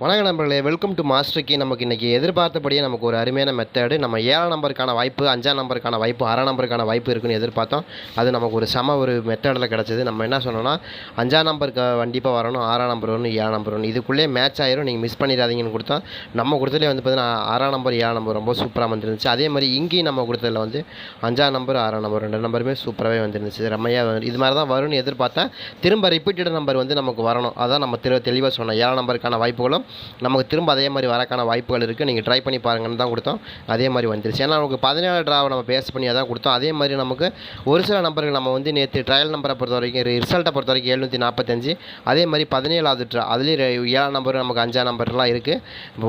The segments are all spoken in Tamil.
வணக்க நண்பர்களே வெல்கம் டு மாஸ்டர் நமக்கு இன்றைக்கி எதிர்பார்த்தபடியே நமக்கு ஒரு அருமையான மெத்தடு நம்ம ஏழாம் நம்பருக்கான வாய்ப்பு அஞ்சாம் நம்பருக்கான வாய்ப்பு ஆறாம் நம்பருக்கான வாய்ப்பு இருக்குன்னு எதிர்பார்த்தோம். அது நமக்கு ஒரு சம ஒரு மெத்தடில் கிடச்சிது. நம்ம என்ன சொன்னோம்னா அஞ்சாம் நம்பருக்கு கண்டிப்பாக வரணும் ஆறாம் நம்பர் வரணும் ஏழாம் நம்பர் வரணும். இதுக்குள்ளே மேட்ச் ஆயிரும். நீங்கள் மிஸ் பண்ணிடாதீங்கன்னு கொடுத்தோம். நம்ம கொடுத்ததுலேயே வந்து பார்த்தீங்கன்னா ஆறாம் நம்பர் ஏழாம் நம்பர் ரொம்ப சூப்பராக வந்துருந்துச்சு. அதே மாதிரி இங்கேயும் நம்ம கொடுத்ததில் வந்து அஞ்சாம் நம்பர் ஆறாம் நம்பர் ரெண்டு நம்பருமே சூப்பராகவே வந்துருந்துச்சு. ரம்மையாக வந்து- இது மாதிரி தான் வரும்னு எதிர்பார்த்தேன் திரும்ப ரிப்பீட்டட் நம்பர் வந்து நமக்கு வரணும். அதான் நம்ம தெளிவாக சொன்னோம். ஏழாம் நம்பருக்கான வாய்ப்புகளும் நமக்கு திரும்ப அதே மாதிரி வரக்கான வாய்ப்புகள் இருக்குது நீங்கள் ட்ரை பண்ணி பாருங்கன்னு தான் கொடுத்தோம். அதே மாதிரி வந்துருச்சு. ஏன்னா நமக்கு பதினேழு ட்ராவை நம்ம பேஸ் பண்ணி அதான் கொடுத்தோம். அதே மாதிரி நமக்கு ஒரு சில நம்பர்கள் நம்ம வந்து நேற்று ட்ரையல் நம்பரை பொறுத்த வரைக்கும் ரிசல்ட்டை பொறுத்த வரைக்கும் எழுநூற்றி நாற்பத்தஞ்சு அதே மாதிரி பதினேழாவது ட்ரா அதுலேயும் ஏழாம் நம்பர் நமக்கு அஞ்சாம் நம்பர்லாம் இருக்குது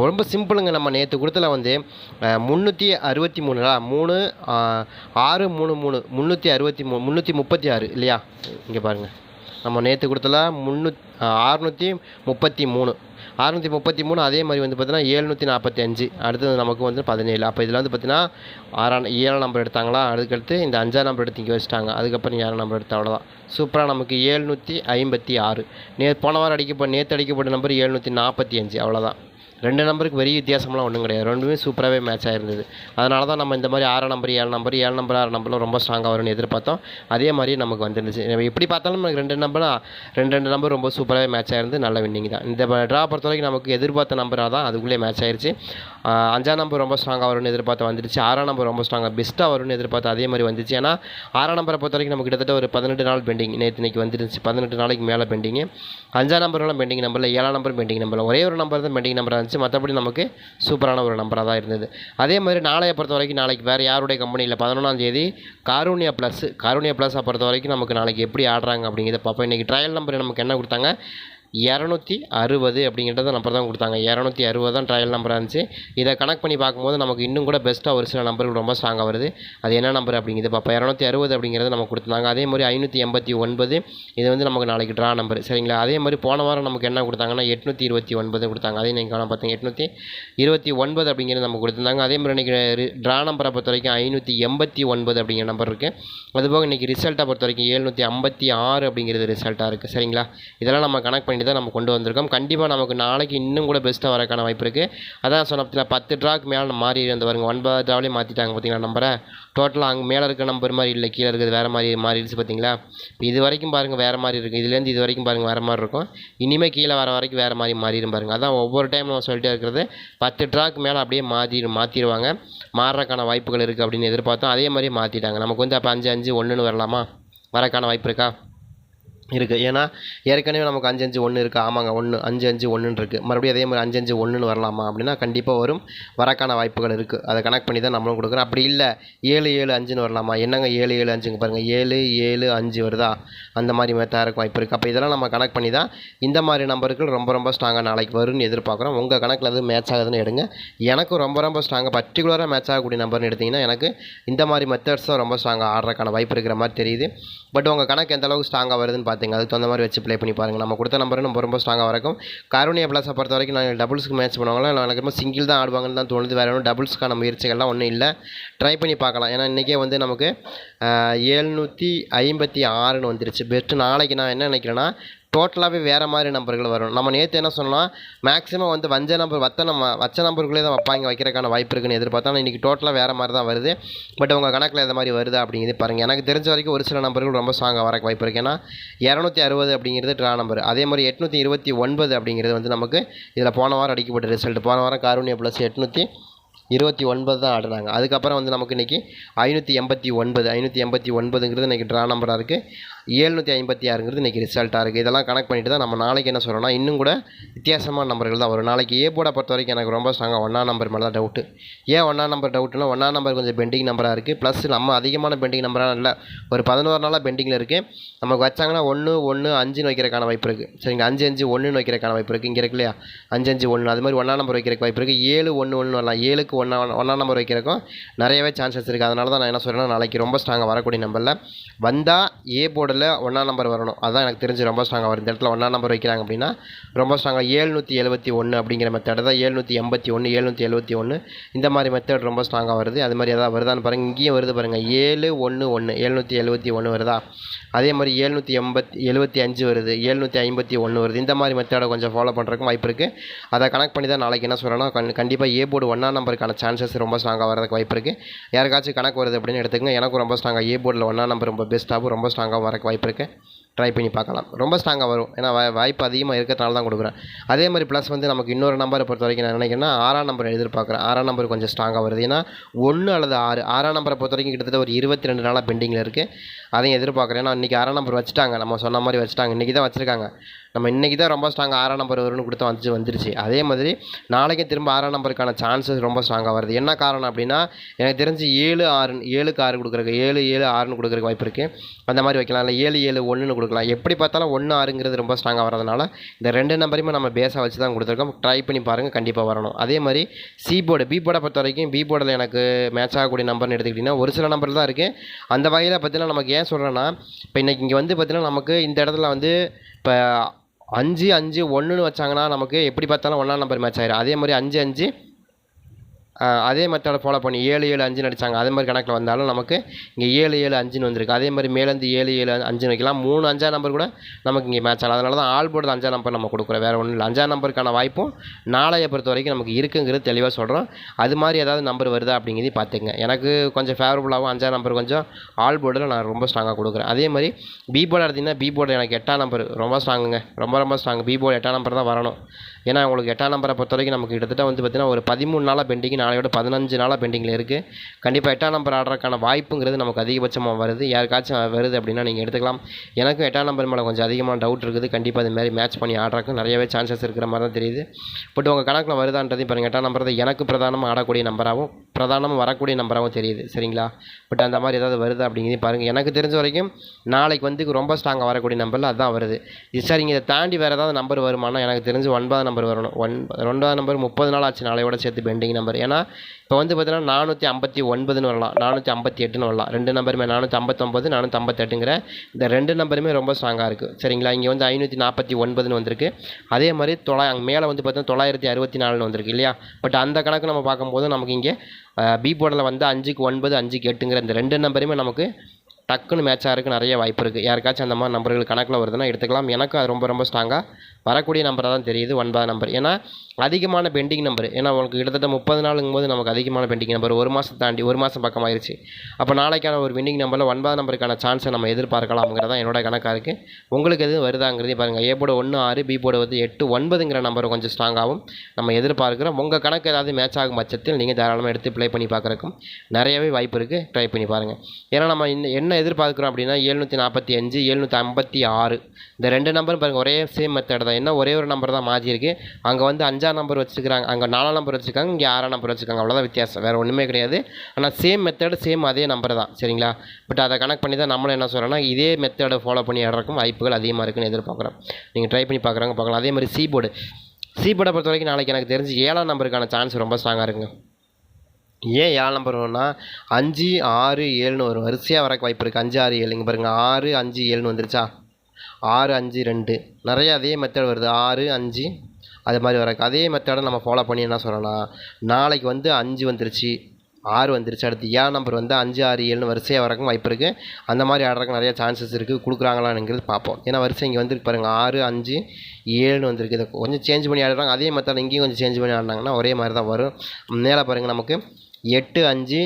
ரொம்ப சிம்பிளுங்க நம்ம நேற்று கொடுத்தல வந்து முந்நூற்றி அறுபத்தி மூணு மூணு ஆறு மூணு மூணு முந்நூற்றி அறுபத்தி மூணு முந்நூற்றி முப்பத்தி ஆறு இல்லையா? இங்கே பாருங்கள் நம்ம நேற்று கொடுத்தல முந்நூ அறுநூற்றி முப்பத்தி மூணு. அறுநூற்றி முப்பத்தி மூணு அதே மாதிரி வந்து பார்த்தீங்கன்னா ஏழ்நூற்றி நாற்பத்தி அஞ்சு. அடுத்தது நமக்கு வந்து பதினேழு. அப்போ இதில் வந்து பார்த்தீங்கன்னா ஆறாம் ஏழாம் நம்பர் எடுத்தாங்களா? அதுக்கடுத்து இந்த அஞ்சாம் நம்பர் எடுத்து இங்கே வச்சுட்டாங்க. அதுக்கப்புறம் ஏழாம் நம்பர் எடுத்த அவ்வளோதான் சூப்பராக நமக்கு ஏழ்நூற்றி ஐம்பத்தி ஆறு. நே போன வாரம் அடிக்கப்பட்ட நேற்று அடிக்கப்பட்ட நம்பர் ஏழ்நூற்றி நாற்பத்தி அஞ்சு. அவ்வளோதான் ரெண்டு நம்பருக்கு பெரிய வித்தியாசம்லாம் ஒன்றும் கிடையாது. ரெண்டுமே சூப்பராகவே மேட்ச் ஆயிருந்தது. அதனால தான் நம்ம இந்த மாதிரி ஆறாம் நம்பர் ஏழு நம்பர் ஏழு நம்பர் ஆறு நம்பர்லாம் ரொம்ப ஸ்ட்ராங்காக வரும்னு எதிர்பார்த்தோம். அதே மாதிரி நமக்கு வந்துருந்துச்சு. நம்ம எப்படி பார்த்தாலும் நமக்கு ரெண்டு நம்பர் ரெண்டு ரெண்டு நம்பர் ரொம்ப சூப்பராகவே மேட்ச் ஆயிருந்து நல்ல வின்னிங் தான். இந்த ட்ரா பொறுத்த வரைக்கும் நமக்கு எதிர்பார்த்த நம்பராக தான் அதுக்குள்ளே மேட்ச் ஆயிருச்சு. அஞ்சாம் நம்பர் ரொம்ப ஸ்ட்ராங்காக வரும்னு எதிர்பார்த்து வந்துருச்சு. ஆறாம் நம்பர் ரொம்ப ஸ்ட்ராங்காக பெஸ்ட்டாக வரும்னு எதிர்பார்த்து அதே மாதிரி வந்துச்சு. ஏன்னா ஆறாம் நம்பரை பொறுத்த வரைக்கும் நமக்கு கிட்டத்தட்ட ஒரு பதினெட்டு நாள் பெண்டிங் நேற்று இன்னைக்கு வந்துருந்துச்சு. பதினெட்டு நாளைக்கு மேலே பெண்டிங் அஞ்சாம் நம்பர்லாம் பெண்டிங் நம்பரில் ஏழாம் நம்பர் பெண்டிங் நம்பரில் ஒரே ஒரு நம்பர் தான் பெண்டிங் நம்பர் இருந்துச்சு மற்றபடி நமக்கு சூப்பரான ஒரு நம்பராக தான் இருந்தது. அதே மாதிரி நாளையை பொறுத்த வரைக்கும் நாளைக்கு வேறு யாருடைய கம்பெனியில் பதினொன்றாம் தேதி காரூனியா ப்ளஸ் காரூனியா ப்ளஸை பொறுத்த வரைக்கும் நமக்கு நாளைக்கு எப்படி ஆடுறாங்க அப்படிங்கிறத பார்ப்போம். இன்றைக்கி ட்ரையல் நம்பர் நமக்கு என்ன கொடுத்தாங்க? இரநூத்தி அறுபது அப்படிங்கிறத நம்பர் தான் கொடுத்தாங்க. இரநூத்தி அறுபது தான் ட்ரையல் நம்பராக இருந்துச்சு. இதை கனெக்ட் பண்ணி பார்க்கும்போது நமக்கு இன்னும் கூட பெஸ்ட்டாக ஒரு சில நம்பர்கள் ரொம்ப ஸ்ட்ராங்காக வருது. அது என்ன நம்பர் அப்படிங்கிறது பார்ப்போம். இரநூத்தி அறுபது அப்படிங்கிறது நமக்கு கொடுத்தாங்க அதே மாதிரி ஐநூற்றி எண்பத்தி ஒன்பது இது வந்து நமக்கு நாளைக்கு ட்ரா நம்பர் சரிங்களா? அதே மாதிரி போன வாரம் நமக்கு என்ன கொடுத்தாங்கன்னா எட்நூற்றி இருபத்தி ஒன்பது கொடுத்தாங்க. அதே நீங்கள் காண பார்த்தீங்க எட்நூற்றி இருபத்தி ஒன்பது அப்படிங்கிறது நமக்கு கொடுத்துருந்தாங்க. அதே மாதிரி இன்றைக்கி ட்ரா நம்பரை பொறுத்த வரைக்கும் ஐநூற்றி எண்பத்தி ஒன்பது அப்படிங்கிற நம்பர் இருக்குது அதுபோக இன்றைக்கி ரிசல்ட்டை பொறுத்த வரைக்கும் ஏழ்நூற்றி ஐம்பத்தி ஆறு அப்படிங்கிறது ரிசல்ட்டாக இருக்குது சரிங்களா? இதெல்லாம் நம்ம கனெக்ட் பண்ணி தான் நம்ம கொண்டு வந்திருக்கோம். கண்டிப்பாக நமக்கு நாளைக்கு இன்னும் கூட பெஸ்ட்டாக வரக்கான வாய்ப்பு இருக்குது அதான் சொன்ன பத்து ட்ராக்கு மேலே மாறி இருந்து பாருங்க. ஒன்பது ட்ராவிலே மாற்றிட்டாங்க பார்த்தீங்களா நம்பரை டோட்டலாக அங்கே மேலே இருக்க நம்பர் மாதிரி இல்லை கீழே இருக்கிறது வேறு மாதிரி மாறிடுச்சு பார்த்தீங்களா இப்போ இது வரைக்கும் பாருங்கள் வேறு மாதிரி இருக்குது இதுலேருந்து இது வரைக்கும் பாருங்கள் வேறு மாதிரி இருக்கும். இனிமேல் கீழே வர வரைக்கும் வேறு மாதிரி மாறிடும் பாருங்கள் அதான் ஒவ்வொரு டைம் நம்ம சொல்லிட்டே இருக்கிறது. பத்து ட்ராக் மேலே அப்படியே மாற்றி மாற்றிடுவாங்க மாறுறக்கான வாய்ப்புகள் இருக்குது அப்படின்னு எதிர்பார்த்தோம். அதே மாதிரி மாற்றிட்டாங்க நமக்கு வந்து அப்போ அஞ்சு அஞ்சு ஒன்றுன்னு வரலாமா? வரக்கான வாய்ப்பு இருக்கா? இருக்குது ஏன்னா ஏற்கனவே நமக்கு அஞ்சு அஞ்சு ஒன்று இருக்குது ஆமாங்க ஒன்று அஞ்சு அஞ்சு ஒன்றுன்னு இருக்குது மறுபடியும் அதே மாதிரி அஞ்சு அஞ்சு ஒன்றுன்னு வரலாமா அப்படின்னா கண்டிப்பாக வரும். வரக்கான வாய்ப்புகள் இருக்குது அதை கனெக்ட் பண்ணி தான் நம்மளும் கொடுக்குறோம். அப்படி இல்லை ஏழு ஏழு அஞ்சுன்னு வரலாமா? என்னங்க ஏழு ஏழு அஞ்சுங்க பாருங்கள் ஏழு ஏழு அஞ்சு வருதா? அந்த மாதிரி மெத்தாருக்கு வாய்ப்பு இருக்குது அப்போ இதெல்லாம் நம்ம கனெக்ட் பண்ணி தான் இந்த மாதிரி நம்பருக்கு ரொம்ப ரொம்ப ஸ்ட்ராங்காக நாளைக்கு வரும்னு எதிர்பார்க்குறோம். உங்கள் கணக்கில் அது மேட்ச் ஆகுதுன்னு எடுங்க. எனக்கும் ரொம்ப ரொம்ப ஸ்ட்ராங்காக பர்டிகுலராக மேட்ச் ஆகக்கூடிய நம்பர்னு எடுத்திங்கன்னா எனக்கு இந்த மாதிரி மெத்தட்ஸ் தான் ரொம்ப ஸ்ட்ராங்காக ஆடுறதுக்கான வாய்ப்பு இருக்கிற மாதிரி தெரியுது. பட் உங்கள் கணக்கு எந்த அளவுக்கு ஸ்ட்ராங்காக வருதுன்னு பார்த்துங்க. அதுக்கு தகுந்த மாதிரி வச்சு ப்ளே பண்ணி பாருங்கள் நம்ம கொடுத்த நம்பரும் ரொம்ப ரொம்ப ஸ்ட்ராங்காக இருக்கும் காரோனியா ப்ளஸை பொறுத்த வரைக்கும் நாங்கள் டபுள்ஸ்க்கு மேட்ச் பண்ணுவாங்களா? இல்லை எனக்கு சிங்கிள் தான் ஆடுவாங்கன்னு தான் தோணுது. வேறு ஒன்றும் டபுள்ஸ்க்கான முயற்சிகள்லாம் ஒன்றும் இல்லை. ட்ரை பண்ணி பார்க்கலாம். ஏன்னா இன்றைக்கே வந்து நமக்கு ஏழ்நூற்றி ஐம்பத்தி ஆறுன்னு வந்துருச்சு. பெஸ்ட்டு நாளைக்கு நான் என்ன நினைக்கிறேன்னா டோட்டலாகவே வேறு மாதிரி நம்பர்கள் வரும். நம்ம நேற்று என்ன சொன்னால் மேக்ஸிமம் வந்து வஞ்ச நம்பர் வத்த நம்ம வச்ச நம்பருக்குள்ளே தான் வைப்பாங்க வைக்கிறதுக்கான வாய்ப்பு இருக்குன்னு எதிர்பார்த்தா ஆனால் இன்றைக்கி டோட்டலாக வேறு மாதிரி தான் வருது. பட் உங்கள் கணக்கில் எந்த மாதிரி வருதா அப்படிங்கிறது பாருங்கள் எனக்கு தெரிஞ்ச வரைக்கும் ஒரு சில நம்பர்கள் ரொம்ப ஸ்ட்ராங்காக வரக்கு வாய்ப்பு இருக்குது ஏன்னா இரநூத்தி அறுபது அப்படிங்கிறது ட்ரா நம்பர் அதே மாதிரி எட்நூற்றி இருபத்தி ஒன்பது அப்படிங்கிறது வந்து நமக்கு இதில் போன வாரம் அடிக்கப்பட்ட ரிசல்ட் போன வாரம் காரூனியா ப்ளஸ் எட்நூற்றி இருபத்தி ஒன்பது தான் ஆடுறாங்க அதுக்கப்புறம் வந்து நமக்கு இன்றைக்கி ஐநூற்றி எண்பத்தி ஒன்பது ஐநூற்றி எண்பத்தி ஒன்பதுங்கிறது இன்றைக்கி ட்ரா நம்பராக இருக்குது ஏழ்நூற்றி ஐம்பத்தி ஆறுங்கிறது இன்றைக்கி ரிசல்ட்டாக இருக்குது இதெல்லாம் கனெக்ட் பண்ணிட்டு தான் நம்ம நாளைக்கு என்ன சொல்கிறோம்னா இன்னும் கூட வித்தியாசமான நம்பர்கள் தான் வரும். நாளைக்கு ஏ போட பொறுத்த வரைக்கும் எனக்கு ரொம்ப ஸ்ட்ராங்காக ஒன்றா நம்பர் மேலே தான் டவுட்டு ஏன் ஒன்றா நம்பர் டவுட்னா ஒன்றா நம்பர் கொஞ்சம் பெண்டிங் நம்பராக இருக்குது ப்ளஸ் நம்ம அதிகமான பெண்டிங் நம்பராக இல்லை ஒரு பதினோரு நாளாக பெண்டிங்கில் இருக்குது நமக்கு வச்சாங்கன்னா ஒன்று ஒன்று அஞ்சுன்னு வைக்கிறக்கான வாய்ப்பு இருக்குது சரிங்க அஞ்சு அஞ்சு ஒன்றுன்னு வைக்கிறக்கான வாய்ப்பு இருக்குது இங்கே இருக்கு இல்லையா? அஞ்சு அஞ்சு ஒன்று அது மாதிரி ஒன்றா நம்பர் வைக்கிறக்கு வாய்ப்பு இருக்குது ஏழு ஒன்று ஒன்று வரலாம். ஏழுக்கு ஒன்றா ஒன்றா நம்பர் வைக்கிறக்கும் நிறையவே சான்சஸ் இருக்குது அதனால தான் நான் என்ன சொல்கிறேன்னா நாளைக்கு ரொம்ப ஸ்ட்ராங்காக வரக்கூடிய நம்பரில் வந்தால் ஏ போட போர்டில் ஒன்றா நம்பர் வரணும். அதான் எனக்கு தெரிஞ்சு ரொம்ப ஸ்ட்ராங்காக வரும். இந்த இடத்துல ஒன்றா நம்பர் வைக்கிறாங்க அப்படின்னா ரொம்ப ஸ்ட்ராங்காக ஏழ்நூற்றி எழுபத்தி ஒன்று அப்படிங்கிற மெத்தட் தான் ஏழ்நூற்றி எண்பத்தி ஒன்று ஏழ்நூற்றி எழுபத்தி ஒன்று இந்த மாதிரி மெத்தட் ரொம்ப ஸ்ட்ராங்காக வருது. அது மாதிரி எதாவது வருதான்னு பாருங்கள் இங்கேயும் வருது பாருங்கள் ஏழு ஒன்று ஒன்று ஏழ்நூற்றி எழுபத்தி ஒன்று வருதா? அதே மாதிரி ஏழ்நூற்றி எண்பத்தி எழுபத்தி அஞ்சு வருது. ஏழ்நூற்றி ஐம்பத்தி ஒன்று வருது. இந்த மாதிரி மெத்தடை கொஞ்சம் ஃபாலோ பண்ணுறதுக்கும் வாய்ப்பு இருக்குது அதை கனெக்ட் பண்ணி தான் நாளைக்கு என்ன சொல்கிறேன்னா கண்டிப்பாக ஏ போர்டு ஒன்றா நம்பருக்கான சான்சஸ் ரொம்ப ஸ்ட்ராங்காக வரதுக்கு வாய்ப்பு இருக்குது யாருக்காச்சும் கணக்கு வருது அப்படின்னு எடுத்துக்கங்க. எனக்கும் ரொம்ப ஸ்ட்ராங்காக ஏ போர்டில் ஒன்றா நம்பர் ரொம்ப பெஸ்ட்டாகவும் ரொம்ப ஸ்ட்ராங்காக வரக்கு வாய்ப்பு இருக்குது ட்ரை பண்ணி பார்க்கலாம். ரொம்ப ஸ்ட்ராங்காக வரும். ஏன்னா வாய்ப்பு அதிகமாக இருக்கிறதுனால தான் கொடுக்குறேன். அதே மாதிரி ப்ளஸ் வந்து நமக்கு இன்னொரு நம்பரை பொறுத்த வரைக்கும் நான் நினைக்கிறேன்னா ஆறாம் நம்பர் எதிர்பார்க்குறேன். ஆறாம் நம்பர் கொஞ்சம் ஸ்ட்ராங்காக வருது. ஏன்னா ஒன்று அல்லது ஆறு ஆறாம் நம்பரை பொறுத்த வரைக்கும் கிட்டத்தட்ட ஒரு இருபத்தி ரெண்டு நாளாக பெண்டிங்கில் இருக்குது அதையும் எதிர்பார்க்குறேன். ஏன்னா இன்றைக்கி ஆறாம் நம்பர் வச்சுட்டாங்க. நம்ம சொன்ன மாதிரி வச்சுட்டாங்க. இன்றைக்கி தான் வச்சுருக்காங்க. நம்ம இன்றைக்கி தான் ரொம்ப ஸ்ட்ராங்காக ஆறாம் நம்பர் வரும்னு கொடுத்து வந்துச்சு வந்துருச்சு. அதே மாதிரி நாளைக்கு திரும்ப ஆறாம் நம்பருக்கான சான்சஸ் ரொம்ப ஸ்ட்ராங்காக வருது. என்ன காரணம் அப்படின்னா எனக்கு தெரிஞ்சு ஏழு ஆறு ஏழுக்கு ஆறு கொடுக்குறக்கு ஏழு ஏழு ஆறுன்னு கொடுக்குறக்கு வாய்ப்பு இருக்குது அந்த மாதிரி வைக்கலாம். இல்லை ஏழு ஏழு ஒன்றுன்னு கொடுக்கலாம். எப்படி பார்த்தாலும் ஒன்று ஆறுங்கிறது ரொம்ப ஸ்ட்ராங்காக வரதுனால இந்த ரெண்டு நம்பரையுமே நம்ம பேஸாக வச்சு தான் கொடுத்துருக்கோம். ட்ரை பண்ணி பாருங்கள் கண்டிப்பாக வரணும். அதே மாதிரி சி போர்டு பி போர்டை பொறுத்த வரைக்கும் பி போர்டில் எனக்கு மேட்ச் ஆகக்கூடிய நம்பர்னு எடுத்துக்கிட்டிங்கன்னா ஒரு சில நம்பர் தான் இருக்குது அந்த வகையில் பார்த்தீங்கன்னா நமக்கு ஏன் சொல்கிறேன்னா இப்போ இன்றைக்கி இங்கே வந்து பார்த்திங்கன்னா நமக்கு இந்த இடத்துல வந்து இப்போ அஞ்சு அஞ்சு ஒன்றுன்னு வச்சாங்கன்னா நமக்கு எப்படி பார்த்தாலும் ஒன்றாம் நம்பர் மேட்ச் ஆயிரும். அதே மாதிரி அஞ்சு அஞ்சு அதே மெத்தடை ஃபாலோ பண்ணி ஏழு ஏழு அஞ்சுன்னு அடிச்சாங்க அதே மாதிரி கணக்கில் வந்தாலும் நமக்கு இங்கே ஏழு ஏழு அஞ்சுன்னு வந்திருக்கு. அதே மாதிரி மேலேருந்து ஏழு ஏழு அஞ்சுன்னு வைக்கலாம். மூணு அஞ்சா நம்பர் கூட நமக்கு இங்கே மேட்ச் ஆகலாம் அதனால தான் ஆல் போர்டு அஞ்சா நம்பர் நம்ம கொடுக்குறோம். வேறு ஒன்றும் இல்லை. அஞ்சா நம்பருக்கான வாய்ப்பும் நாளைய பொறுத்த வரைக்கும் நமக்கு இருக்குங்கிறது தெளிவாக சொல்கிறோம் அது மாதிரி ஏதாவது நம்பர் வருதா அப்படிங்கிறதையும் பார்த்துங்க. எனக்கு கொஞ்சம் ஃபேவரபுளாகவும் அஞ்சா நம்பர் கொஞ்சம் ஆல் போர்டில் நான் ரொம்ப ஸ்ட்ராங்காக கொடுக்குறேன். அதே மாதிரி பி போர்டு எடுத்திங்கன்னா பி போர்டு எனக்கு எட்டாம் நம்பர் ரொம்ப ஸ்ட்ராங்குங்க ரொம்ப ரொம்ப ஸ்ட்ராங் பி போர்டு எட்டாம் நம்பர் தான் வரணும். ஏன்னா உங்களுக்கு எட்டாம் நம்பரை பொறுத்த வரைக்கும் நமக்கு கிட்டத்தட்ட வந்து பார்த்தீங்கன்னா ஒரு பதிமூணு நாளாக பெண்டிங் நாளையோட பதினஞ்சு நாளாக பெண்டிங்கில் இருக்குது கண்டிப்பாக எட்டாம் நம்பர் ஆடுறதுக்கான வாய்ப்புங்கிறது நமக்கு அதிகபட்சமாக வருது. யாருக்காச்சும் வருது அப்படின்னா நீங்கள் எடுத்துக்கலாம். எனக்கும் எட்டாம் நம்பர் மேலே கொஞ்சம் அதிகமான டவுட் இருக்குது. கண்டிப்பாக அது மாதிரி மேட்ச் பண்ணி ஆடுறதுக்கு நிறையவே சான்சஸ் இருக்கிற மாதிரி தான் தெரியுது. பட் உங்கள் கணக்கில் வருதான்றதையும் பாருங்கள் எட்டாம் நம்பர் தான் எனக்கு பிரதானமாக ஆடக்கூடிய நம்பராகவும் பிரதானமாக வரக்கூடிய நம்பராகவும் தெரியுது. சரிங்களா? பட் அந்த மாதிரி ஏதாவது வருது அப்படிங்கிறதையும் பாருங்கள் எனக்கு தெரிஞ்ச வரைக்கும் நாளைக்கு வந்து ரொம்ப ஸ்ட்ராங்காக வரக்கூடிய நம்பரில் அதுதான் வருது. இது சரிங்க. இதை தாண்டி வேறு ஏதாவது நம்பர் வருமானா எனக்கு தெரிஞ்சு ஒன்பதாம் நம்பர் வரணும். ஒன் ரெண்டாவது நம்பர் முப்பது நாள் ஆச்சு நாளையோட சேர்த்து பெண்டிங் நம்பர் ஏன்னா இப்போ வந்து பார்த்தீங்கன்னா நானூற்றி ஐம்பத்தி ஒன்பதுன்னு வரலாம். நானூற்றி ஐம்பத்தி எட்டுன்னு வரலாம். ரெண்டு நம்பருமே நானூற்றி ஐம்பத்தொம்பது நானூற்றி ஐம்பத்தெட்டுங்கிற இந்த ரெண்டு நம்பருமே ரொம்ப ஸ்ட்ராங்காக இருக்குது சரிங்களா? இங்கே வந்து ஐநூற்றி நாற்பத்தி ஒன்பதுன்னு வந்திருக்கு. அதே மாதிரி தொள்ளா அங்கே மேலே வந்து பார்த்தீங்கன்னா தொள்ளாயிரத்தி அறுபத்தி நாலுன்னு வந்திருக்கு இல்லையா? பட் அந்த கணக்கு நம்ம பார்க்கும்போது நமக்கு இங்கே பி போர்டில் வந்து அஞ்சுக்கு ஒன்பது அஞ்சுக்கு எட்டுங்கிற இந்த ரெண்டு நம்பருமே நமக்கு டக்குன்னு மேட்ச் ஆகிறதுக்கு நிறைய வாய்ப்பு இருக்குது யாருக்காச்சும் அந்த மாதிரி நம்பர்கள் கணக்கில் வருதுன்னா எடுத்துக்கலாம். எனக்கும் அது ரொம்ப ரொம்ப ஸ்ட்ராங்காக வரக்கூடிய நம்பராக தான் தெரியுது ஒன்பதாம் நம்பர் ஏன்னா அதிகமான பெண்டிங் நம்பர் ஏன்னா உங்களுக்கு கிட்டத்தட்ட முப்பது நாளுங்கும் போது நமக்கு அதிகமான பெண்டிங் நம்பர் ஒரு மாதம் தாண்டி ஒரு மாதம் பக்கம் ஆயிருச்சு அப்போ நாளைக்கான ஒரு வின்னிங் நம்பரில் ஒன்பதாம் நம்பருக்கான சான்ஸை நம்ம எதிர்பார்க்கலாம்ங்கிறது தான் என்னோட கணக்காக இருக்குது உங்களுக்கு எதுவும் வருதாங்கிறதையும் பாருங்கள் ஏ போட ஒன்று ஆறு பி போட வந்து எட்டு ஒன்பதுங்கிற நம்பர் கொஞ்சம் ஸ்ட்ராங்காகவும் நம்ம எதிர்பார்க்குறோம். உங்கள் கணக்கு ஏதாவது மேட்ச் ஆகும் பட்சத்தில் நீங்கள் தாராளமாக எடுத்து ப்ளே பண்ணி பார்க்குறக்கும் நிறையவே வாய்ப்பு இருக்குது ட்ரை பண்ணி பாருங்கள் ஏன்னா நம்ம இன்னும் என்ன எதிர்பார்க்குறோம் அப்படின்னா எழுநூற்றி நாற்பத்தி அஞ்சு எழுநூற்றி ஐம்பத்தி ஆறு. இந்த ரெண்டு நம்பரும் பாருங்கள் ஒரே சேம் மெத்தட் தான். என்ன? ஒரே ஒரு நம்பர் தான் மாற்றி இருக்கு. அங்கே வந்து அஞ்சாம் நம்பர் வச்சுருக்காங்க அங்கே நாலாம் நம்பர் வச்சுருக்காங்க இங்கே ஆறாம் நம்பர் வச்சுருக்காங்க. அவ்வளோதான் வித்தியாசம். வேறு ஒன்றுமே கிடையாது. ஆனால் சேம் மெத்தட் சேம் அதே நம்பர் தான். சரிங்களா? பட் அதை கனெக்ட் பண்ணி தான் நம்மளும் என்ன சொல்கிறோன்னா இதே மெத்தடை ஃபாலோ பண்ணி ஆடுறதுக்கும் வாய்ப்புகள் அதிகமாக இருக்குன்னு எதிர்பார்க்குறோம். நீங்கள் ட்ரை பண்ணி பார்க்குறாங்க பார்க்கலாம். அதே மாதிரி சி போர்டு சி போர்டை பொறுத்த வரைக்கும் நாளைக்கு எனக்கு தெரிஞ்சு ஏழாம் நம்பருக்கான சான்ஸ் ரொம்ப ஸ்ட்ராங்காக இருக்குங்க. ஏன் ஏழாம் நம்பர் வரும்னா அஞ்சு ஆறு ஏழுன்னு வரும். வரிசையாக வரக்கு வாய்ப்பு இருக்குது அஞ்சு ஆறு ஏழு. இங்கே பாருங்கள் ஆறு அஞ்சு ஏழுன்னு வந்துருச்சா? ஆறு அஞ்சு ரெண்டு. நிறைய அதே மெத்தட் வருது. ஆறு அஞ்சு அது மாதிரி வரக்கு. அதே மெத்தடை நம்ம ஃபாலோ பண்ணி என்ன சொல்லலாம் நாளைக்கு வந்து அஞ்சு வந்துருச்சு. ஆறு வந்துருச்சு. அடுத்து ஏழாம் நம்பர் வந்து அஞ்சு ஆறு ஏழுன்னு வரிசையாக வரக்கும் வாய்ப்பு இருக்குது அந்த மாதிரி ஆடுறதுக்கு நிறையா சான்சஸ் இருக்குது கொடுக்குறாங்களான்னுங்கிறது பார்ப்போம். ஏன்னா வரிசை இங்கே வந்து பாருங்கள் ஆறு அஞ்சு ஏழுன்னு வந்திருக்கு. இதை கொஞ்சம் சேஞ்ச் பண்ணி ஆடுறாங்க. அதே மெத்தட் இங்கேயும் கொஞ்சம் சேஞ்ச் பண்ணி ஆடினாங்கன்னா ஒரே மாதிரி தான் வரும். மேலே பாருங்கள் நமக்கு. எட்டு அஞ்சு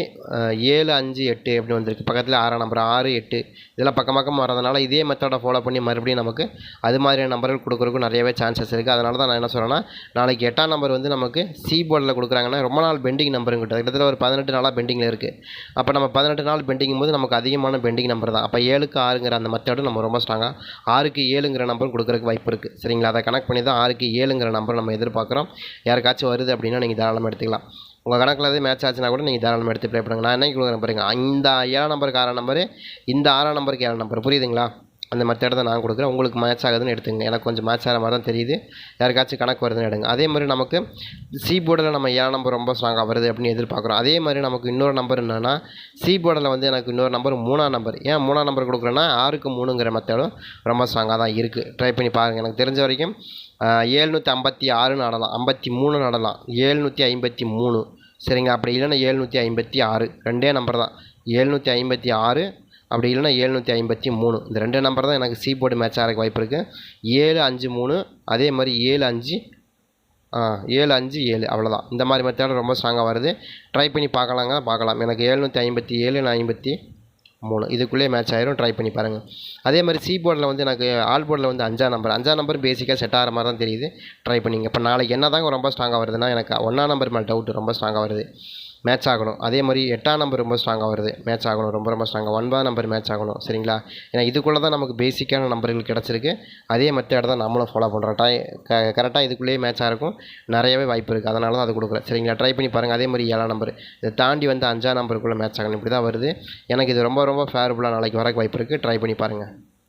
ஏழு அஞ்சு எட்டு அப்படி வந்திருக்கு. பக்கத்தில் ஆறாம் நம்பர் ஆறு எட்டு. இதெல்லாம் பக்கம் பக்கம் வரதுனால இதே மெத்தடை ஃபாலோ பண்ணி மறுபடியும் நமக்கு அது மாதிரியான நம்பர்கள் கொடுக்குறதுக்கும் நிறையவே சான்சஸ் இருக்குது அதனால தான் நான் என்ன சொல்கிறேன்னா நாளைக்கு எட்டாம் நம்பர் வந்து நமக்கு சி போர்டில் கொடுக்குறாங்கன்னா ரொம்ப நாள் பெண்டிங் நம்பருங்கிட்ட கிட்டத்தட்ட ஒரு பதினெட்டு நாளாக பெண்டிங்கில் இருக்குது அப்போ நம்ம பதினெட்டு நாள் பெண்டிங்கும் போது நமக்கு அதிகமான பெண்டிங் நம்பர் தான். அப்போ ஏழுக்கு ஆறுங்கிற அந்த மெத்தடும் நம்ம ரொம்ப ஸ்ட்ராங்காக ஆறுக்கு ஏழுங்கிற நம்பர் கொடுக்குறதுக்கு வாய்ப்பு இருக்குது சரிங்களா? அதை கனெக்ட் பண்ணி தான் ஆறுக்கு ஏழுங்கிற நம்பர் நம்ம எதிர்பார்க்குறோம். யாருக்காச்சும் வருது அப்படின்னா நீங்கள் தாராளமாக எடுத்துக்கலாம். உங்கள் கணக்கில் எதுவும் மேட்ச் ஆச்சுன்னா கூட நீங்கள் தாராளமாக எடுத்து ப்ளே பண்ணுங்கள் நான் என்ன கொடுக்குறேன் பாருங்கள் இந்த ஏழாம் நம்பருக்கு ஆறாம் நம்பரு இந்த ஆறாம் நம்பருக்கு ஏழாம் நம்பர் புரியுதுங்களா? அந்த மெத்தட் தான் நான் கொடுக்குறேன். உங்களுக்கு மேட்ச் ஆகுதுன்னு எடுத்துங்க எனக்கு கொஞ்சம் மேட்ச் ஆகிற மாதிரி தான் தெரியுது. யாருக்காச்சும் கணக்கு வருதுன்னு எடுங்க. அதே மாதிரி நமக்கு சி போர்டில் நம்ம ஏழாம் நம்பர் ரொம்ப ஸ்ட்ராங்காக வருது அப்படின்னு எதிர்பார்க்குறோம். அதே மாதிரி நமக்கு இன்னொரு நம்பர் என்னென்னா சி போர்டில் வந்து எனக்கு இன்னொரு நம்பர் மூணாம் நம்பர் ஏன் மூணாம் நம்பர் கொடுக்குறேன்னா ஆறுக்கு மூணுங்கிற மெத்தடும் ரொம்ப ஸ்ட்ராங்காக தான் இருக்குது ட்ரை பண்ணி பாருங்கள் எனக்கு தெரிஞ்ச வரைக்கும் ஏழ்நூற்றி ஐம்பத்தி ஆறு நடலாம். ஐம்பத்தி மூணு நடலாம். ஏழ்நூற்றி ஐம்பத்தி மூணு. சரிங்க அப்படி இல்லைன்னா ஏழ்நூற்றி ஐம்பத்தி ஆறு. ரெண்டே நம்பர் தான். ஏழ்நூற்றி ஐம்பத்தி ஆறு அப்படி இல்லைன்னா ஏழ்நூற்றி ஐம்பத்தி மூணு. இந்த ரெண்டு நம்பர் தான் எனக்கு சி போர்டு மேட்ச் ஆகிறக்கு வாய்ப்பு இருக்குது ஏழு அஞ்சு மூணு அதே மாதிரி ஏழு அஞ்சு ஆ ஏழு அஞ்சு ஏழு அவ்வளோதான் இந்த மாதிரி மெத்தட் ரொம்ப ஸ்ட்ராங்காக வருது. ட்ரை பண்ணி பார்க்கலாங்க பார்க்கலாம். எனக்கு ஏழ்நூற்றி ஐம்பத்தி ஏழு ஐம்பத்தி மூணு. இதுக்குள்ளேயே மேட்ச் ஆயிரும். ட்ரை பண்ணி பாருங்கள் அதே மாதிரி சி போர்டில் வந்து எனக்கு ஆல் போர்டில் வந்து அஞ்சாம் நம்பர் அஞ்சாம் நம்பர் பேசிக்காக செட் ஆகிற மாதிரி தான் தெரியுது. ட்ரை பண்ணிங்க. இப்போ நாளைக்கு என்ன தாங்க ரொம்ப ஸ்ட்ராங்காக வருதுன்னா எனக்கு ஒன்றாம் நம்பர் மேலே டவுட் ரொம்ப ஸ்ட்ராங்காக வருது. மேட்ச் ஆகணும். அதே மாதிரி எட்டாம் நம்பர் ரொம்ப ஸ்ட்ராங்காக வருது. மேட்ச் ஆகணும். ரொம்ப ரொம்ப ஸ்ட்ராங்காக ஒன்பதாம் நம்பர் மேட்ச் ஆகணும். சரிங்களா? ஏன்னா இதுக்குள்ளே தான் நமக்கு பேசிக்கான நம்பர்கள் கிடச்சிருக்கு. அதே மெத்தட் தான் நம்மளும் ஃபாலோ பண்ணுறோம் டை க கரெக்டாக இதுக்குள்ளேயே மேட்ச் இருக்கும். நிறையவே வாய்ப்பு இருக்குது அதனால தான் அது கொடுக்குறேன் சரிங்களா? ட்ரை பண்ணி பாருங்கள் அதே மாதிரி ஏழாம் நம்பர் இதை தாண்டி வந்து அஞ்சாம் நம்பருக்குள்ளே மேட்ச் ஆகணும். இப்படி தான் வருது. எனக்கு இது ரொம்ப ரொம்ப ஃபேவரபுளாக நாளைக்கு வரக்கு வாய்ப்பு இருக்குது ட்ரை பண்ணி பாருங்கள்